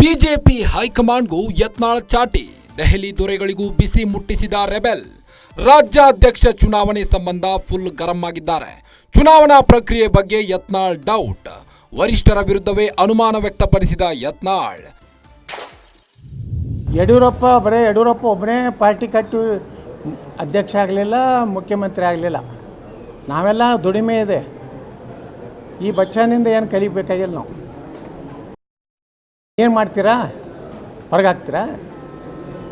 BJP ಹೈಕಮಾಂಡ್ಗೂ ಯತ್ನಾಳ್ ಚಾಟಿ. ದೆಹಲಿ ದೊರೆಗಳಿಗೂ ಬಿಸಿ ಮುಟ್ಟಿಸಿದ ರೆಬೆಲ್. ರಾಜ್ಯಾಧ್ಯಕ್ಷ ಚುನಾವಣೆ ಸಂಬಂಧ ಫುಲ್ ಗರಂ ಆಗಿದ್ದಾರೆ. ಚುನಾವಣಾ ಪ್ರಕ್ರಿಯೆ ಬಗ್ಗೆ ಯತ್ನಾಳ್ ಡೌಟ್. ವರಿಷ್ಠರ ವಿರುದ್ಧವೇ ಅನುಮಾನ ವ್ಯಕ್ತಪಡಿಸಿದ ಯತ್ನಾಳ್. ಯಡಿಯೂರಪ್ಪ, ಬರೇ ಯಡಿಯೂರಪ್ಪ ಒಬ್ಬನೇ ಪಾರ್ಟಿ ಕಟ್ಟು ಅಧ್ಯಕ್ಷ ಆಗಲಿಲ್ಲ, ಮುಖ್ಯಮಂತ್ರಿ ಆಗಲಿಲ್ಲ. ನಾವೆಲ್ಲ ದುಡಿಮೆ ಇದೆ. ಈ ಬಚ್ಚನಿಂದ ಏನು ಕಲಿಬೇಕಾಗಿಲ್ಲ ನಾವು. ಏನು ಮಾಡ್ತೀರಾ? ಹೊರಗೆ ಹಾಕ್ತೀರಾ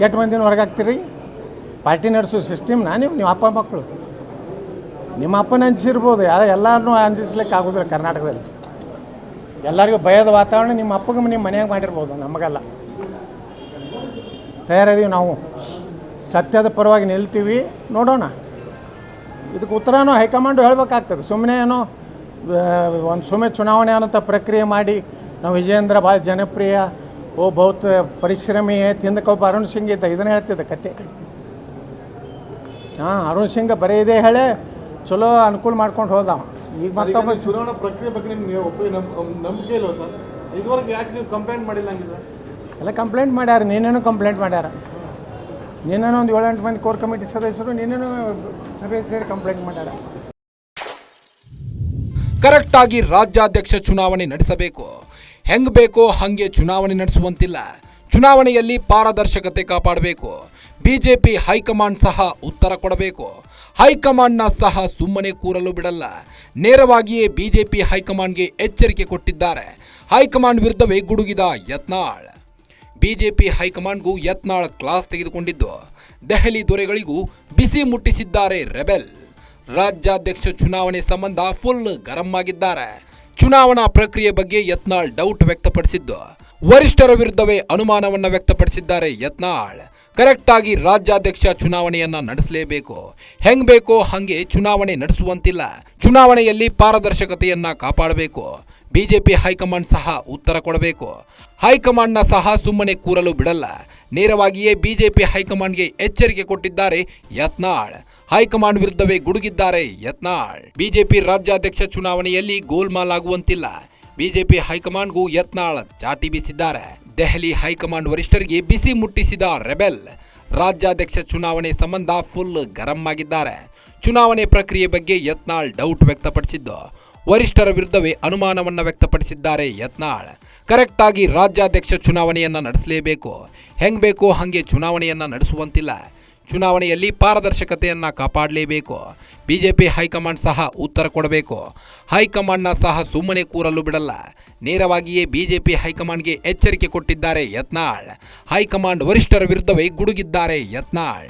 ಎಷ್ಟು ಮಂದಿನ ಹೊರಗೆ ಹಾಕ್ತೀರಿ ಪಾರ್ಟಿ ನಡೆಸೋ ಸಿಸ್ಟಮ್ನ ನೀವು, ನಿಮ್ಮ ಅಪ್ಪ ಮಕ್ಕಳು. ನಿಮ್ಮ ಅಪ್ಪನ ಅಂಜಿಸಿರ್ಬೋದು ಯಾರು ಎಲ್ಲರನ್ನೂ ಅಂಜಿಸ್ಲಿಕ್ಕೆ ಆಗೋದಿಲ್ಲ ಕರ್ನಾಟಕದಲ್ಲಿ. ಎಲ್ಲರಿಗೂ ಭಯದ ವಾತಾವರಣ ನಿಮ್ಮ ಅಪ್ಪಗೆ ನಿಮ್ಮ ಮನೆಯಾಗ ಮಾಡಿರ್ಬೋದು, ನಮಗಲ್ಲ. ತಯಾರಿದ್ದೀವಿ ನಾವು. ಸತ್ಯದ ಪರವಾಗಿ ನಿಲ್ತೀವಿ. ನೋಡೋಣ. ಇದಕ್ಕೆ ಉತ್ತರನೂ ಹೈಕಮಾಂಡು ಹೇಳಬೇಕಾಗ್ತದೆ. ಸುಮ್ಮನೆ ಏನೋ ಒಂದು ಸುಮ್ಮನೆ ಚುನಾವಣೆ ಅನ್ನೋಂಥ ಪ್ರಕ್ರಿಯೆ ಮಾಡಿ ನಾವು ವಿಜಯೇಂದ್ರ ಭಾಳ ಜನಪ್ರಿಯ ಓ ಬಹುತ್ ಪರಿಶ್ರಮಿ ತಿಂದಕೊಬ್ಬ ಅರುಣ್ ಸಿಂಗ್ ಇದ್ದ ಇದನ್ನು ಹೇಳ್ತಿದ್ದ ಕತೆ. ಹಾಂ ಅರುಣ್ ಸಿಂಗ್ ಬರೀ ಇದೇ ಹೇಳಿ ಚಲೋ ಅನುಕೂಲ ಮಾಡ್ಕೊಂಡು ಹೋದ. ಈಗ ಮತ್ತೊಬ್ಬ ಚುನಾವಣಾ ಪ್ರಕ್ರಿಯೆ ಬಗ್ಗೆ ನಿಮ್ಗೆ ಒಪ್ಪಿಗೆ ನಂಬಿಕೆ ಇಲ್ವ ಸರ್? ಇದುವರೆಗೆ ಯಾಕೆ ನೀವು ಕಂಪ್ಲೇಂಟ್ ಮಾಡಿಲ್ಲ ಹಂಗಿದ್ರೆ ಎಲ್ಲ ಕಂಪ್ಲೇಂಟ್ ಮಾಡ್ಯಾರ ನೀನೇನು ಕಂಪ್ಲೇಂಟ್ ಮಾಡ್ಯಾರ. ನೀನೇನೋ ಒಂದು ಏಳೆಂಟು ಮಂದಿ ಕೋರ್ ಕಮಿಟಿ ಸದಸ್ಯರು ನೀನೇನು ಸಭೆ ಸೇರಿ ಕಂಪ್ಲೇಂಟ್ ಮಾಡ್ಯಾರ. ಕರೆಕ್ಟ್ ಆಗಿ ರಾಜ್ಯಾಧ್ಯಕ್ಷ ಚುನಾವಣೆ ನಡೆಸಬೇಕು. ಹೆಂಗ್ ಬೇಕೋ ಹಂಗೆ ಚುನಾವಣೆ ನಡೆಸುವಂತಿಲ್ಲ. ಚುನಾವಣೆಯಲ್ಲಿ ಪಾರದರ್ಶಕತೆ ಕಾಪಾಡಬೇಕು. ಬಿಜೆಪಿ ಹೈಕಮಾಂಡ್ ಸಹ ಉತ್ತರ ಕೊಡಬೇಕು. ಹೈಕಮಾಂಡ್ನ ಸಹ ಸುಮ್ಮನೆ ಕೂರಲು ಬಿಡಲ್ಲ. ನೇರವಾಗಿಯೇ ಬಿಜೆಪಿ ಹೈಕಮಾಂಡ್ಗೆ ಎಚ್ಚರಿಕೆ ಕೊಟ್ಟಿದ್ದಾರೆ. ಹೈಕಮಾಂಡ್ ವಿರುದ್ಧವೇ ಗುಡುಗಿದ ಯತ್ನಾಳ್. ಬಿಜೆಪಿ ಹೈಕಮಾಂಡ್ಗೂ ಯತ್ನಾಳ್ ಕ್ಲಾಸ್ ತೆಗೆದುಕೊಂಡಿದ್ದು. ದೆಹಲಿ ದೊರೆಗಳಿಗೂ ಬಿಸಿ ಮುಟ್ಟಿಸಿದ್ದಾರೆ ರೆಬೆಲ್. ರಾಜ್ಯಾಧ್ಯಕ್ಷ ಚುನಾವಣೆ ಸಂಬಂಧ ಫುಲ್ ಗರಂ ಆಗಿದ್ದಾರೆ. ಚುನಾವಣಾ ಪ್ರಕ್ರಿಯೆ ಬಗ್ಗೆ ಯತ್ನಾಳ್ ಡೌಟ್ ವ್ಯಕ್ತಪಡಿಸಿದ್ದು. ವರಿಷ್ಠರ ವಿರುದ್ಧವೇ ಅನುಮಾನವನ್ನು ವ್ಯಕ್ತಪಡಿಸಿದ್ದಾರೆ ಯತ್ನಾಳ್. ಕರೆಕ್ಟ್ ಆಗಿ ರಾಜ್ಯಾಧ್ಯಕ್ಷ ಚುನಾವಣೆಯನ್ನ ನಡೆಸಲೇಬೇಕು. ಹೆಂಗ್ ಬೇಕೋ ಹಂಗೆ ಚುನಾವಣೆ ನಡೆಸುವಂತಿಲ್ಲ. ಚುನಾವಣೆಯಲ್ಲಿ ಪಾರದರ್ಶಕತೆಯನ್ನ ಕಾಪಾಡಬೇಕು. ಬಿಜೆಪಿ ಹೈಕಮಾಂಡ್ ಸಹ ಉತ್ತರ ಕೊಡಬೇಕು. ಹೈಕಮಾಂಡ್ನ ಸಹ ಸುಮ್ಮನೆ ಕೂರಲು ಬಿಡಲ್ಲ. ನೇರವಾಗಿಯೇ ಬಿಜೆಪಿ ಹೈಕಮಾಂಡ್ಗೆ ಎಚ್ಚರಿಕೆ ಕೊಟ್ಟಿದ್ದಾರೆ ಯತ್ನಾಳ್. ಹೈಕಮಾಂಡ್ ವಿರುದ್ಧವೇ ಗುಡುಗಿದ್ದಾರೆ ಯತ್ನಾಳ್. ಬಿಜೆಪಿ ರಾಜ್ಯಾಧ್ಯಕ್ಷ ಚುನಾವಣೆಯಲ್ಲಿ ಗೋಲ್ಮಾಲ್ ಆಗುವಂತಿಲ್ಲ ಬಿಜೆಪಿ ಹೈಕಮಾಂಡ್ಗೂ ಯತ್ನಾಳ್ ಚಾಟಿ ಬೀಸಿದ್ದಾರೆ. ದೆಹಲಿ ಹೈಕಮಾಂಡ್ ವರಿಷ್ಠರಿಗೆ ಬಿಸಿ ಮುಟ್ಟಿಸಿದ ರೆಬೆಲ್. ರಾಜ್ಯಾಧ್ಯಕ್ಷ ಚುನಾವಣೆ ಸಂಬಂಧ ಫುಲ್ ಗರಂ ಆಗಿದ್ದಾರೆ. ಚುನಾವಣೆ ಪ್ರಕ್ರಿಯೆ ಬಗ್ಗೆ ಯತ್ನಾಳ್ ಡೌಟ್ ವ್ಯಕ್ತಪಡಿಸಿದ್ದು. ವರಿಷ್ಠರ ವಿರುದ್ಧವೇ ಅನುಮಾನವನ್ನು ವ್ಯಕ್ತಪಡಿಸಿದ್ದಾರೆ ಯತ್ನಾಳ್. ಕರೆಕ್ಟಾಗಿ ರಾಜ್ಯಾಧ್ಯಕ್ಷ ಚುನಾವಣೆಯನ್ನ ನಡೆಸಲೇಬೇಕು. ಹೆಂಗ್ ಬೇಕೋ ಹಂಗೆ ಚುನಾವಣೆಯನ್ನ ನಡೆಸುವಂತಿಲ್ಲ. ಚುನಾವಣೆಯಲ್ಲಿ ಪಾರದರ್ಶಕತೆಯನ್ನು ಕಾಪಾಡಲೇಬೇಕು. ಬಿಜೆಪಿ ಹೈಕಮಾಂಡ್ ಸಹ ಉತ್ತರ ಕೊಡಬೇಕು. ಹೈಕಮಾಂಡ್ನ ಸಹ ಸುಮ್ಮನೆ ಕೂರಲು ಬಿಡಲ್ಲ. ನೇರವಾಗಿಯೇ ಬಿಜೆಪಿ ಹೈಕಮಾಂಡ್ಗೆ ಎಚ್ಚರಿಕೆ ಕೊಟ್ಟಿದ್ದಾರೆ ಯತ್ನಾಳ್. ಹೈಕಮಾಂಡ್ ವರಿಷ್ಠರ ವಿರುದ್ಧವೇ ಗುಡುಗಿದ್ದಾರೆ ಯತ್ನಾಳ್.